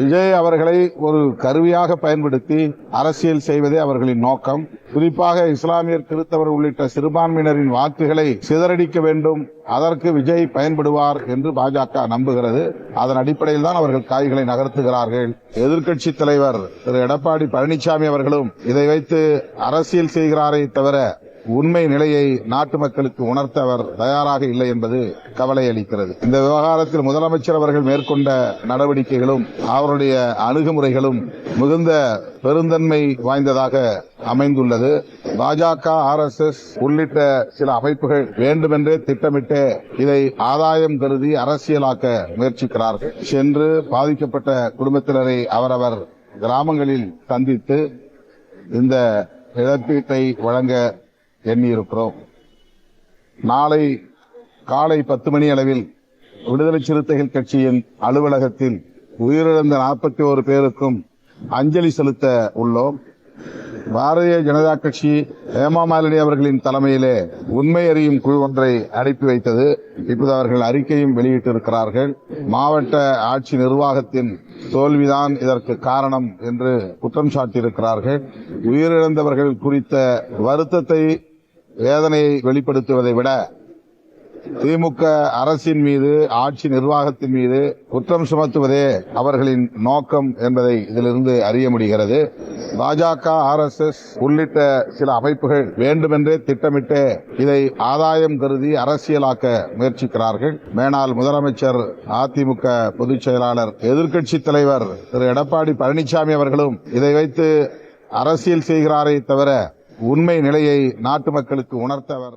விஜய் அவர்களை ஒரு கருவியாக பயன்படுத்தி அரசியல் செய்வதே அவர்களின் நோக்கம். குறிப்பாக இஸ்லாமியர் கிறிஸ்தவர் உள்ளிட்ட சிறுபான்மையினரின் வாக்குகளை சிதறடிக்க வேண்டும். அதற்கு விஜய் பயன்படுவார் என்று பாஜக நம்புகிறது. அதன் அடிப்படையில் தான் அவர்கள் காய்களை நகர்த்துகிறார்கள். எதிர்க்கட்சி தலைவர் திரு எடப்பாடி பழனிசாமி அவர்களும் இதை வைத்து அரசியல் செய்கிறாரே தவிர உண்மை நிலையை நாட்டு மக்களுக்கு உணர்த்த அவர் தயாராக இல்லை என்பது கவலை அளிக்கிறது. இந்த விவகாரத்தில் முதலமைச்சர் அவர்கள் மேற்கொண்ட நடவடிக்கைகளும் அவருடைய அணுகுமுறைகளும் மிகுந்த பெருந்தன்மை வாய்ந்ததாக அமைந்துள்ளது. பாஜக ஆர் எஸ் எஸ் உள்ளிட்ட சில அமைப்புகள் வேண்டுமென்றே திட்டமிட்டு இதை ஆதாயம் கருதி அரசியலாக்க முயற்சிக்கிறார்கள். சென்று பாதிக்கப்பட்ட குடும்பத்தினரை அவரவர் கிராமங்களில் சந்தித்து இந்த இழப்பீட்டை வழங்க எண்ணியிருக்கிறோம். நாளை காலை பத்து மணி அளவில் விடுதலை சிறுத்தைகள் கட்சியின் அலுவலகத்தில் உயிரிழந்த நாற்பத்தி ஒரு பேருக்கும் அஞ்சலி செலுத்த உள்ளோம். பாரதிய ஜனதா கட்சி ஹேமா மாலினி அவர்களின் தலைமையிலே உண்மை அறியும் குழு ஒன்றை அனுப்பி வைத்தது. இப்போது அவர்கள் அறிக்கையும் வெளியிட்டிருக்கிறார்கள். மாவட்ட ஆட்சி நிர்வாகத்தின் தோல்விதான் இதற்கு காரணம் என்று குற்றம் சாட்டியிருக்கிறார்கள். உயிரிழந்தவர்கள் குறித்த வருத்தத்தை வேதனையை வெளிப்படுத்துவதை விட திமுக அரசின் மீது ஆட்சி நிர்வாகத்தின் மீது குற்றம் சுமத்துவதே அவர்களின் நோக்கம் என்பதை இதிலிருந்து அறிய முடிகிறது. பாஜக ஆர் எஸ் எஸ் உள்ளிட்ட சில அமைப்புகள் வேண்டுமென்றே திட்டமிட்டு இதை ஆதாயம் கருதி அரசியலாக்க முயற்சிக்கிறார்கள். மேனால் முதலமைச்சர் அதிமுக பொதுச் செயலாளர் எதிர்க்கட்சி தலைவர் திரு எடப்பாடி பழனிசாமி அவர்களும் இதை வைத்து அரசியல் செய்கிறாரே தவிர உண்மை நிலையை நாட்டு மக்களுக்கு உணர்த்தவர்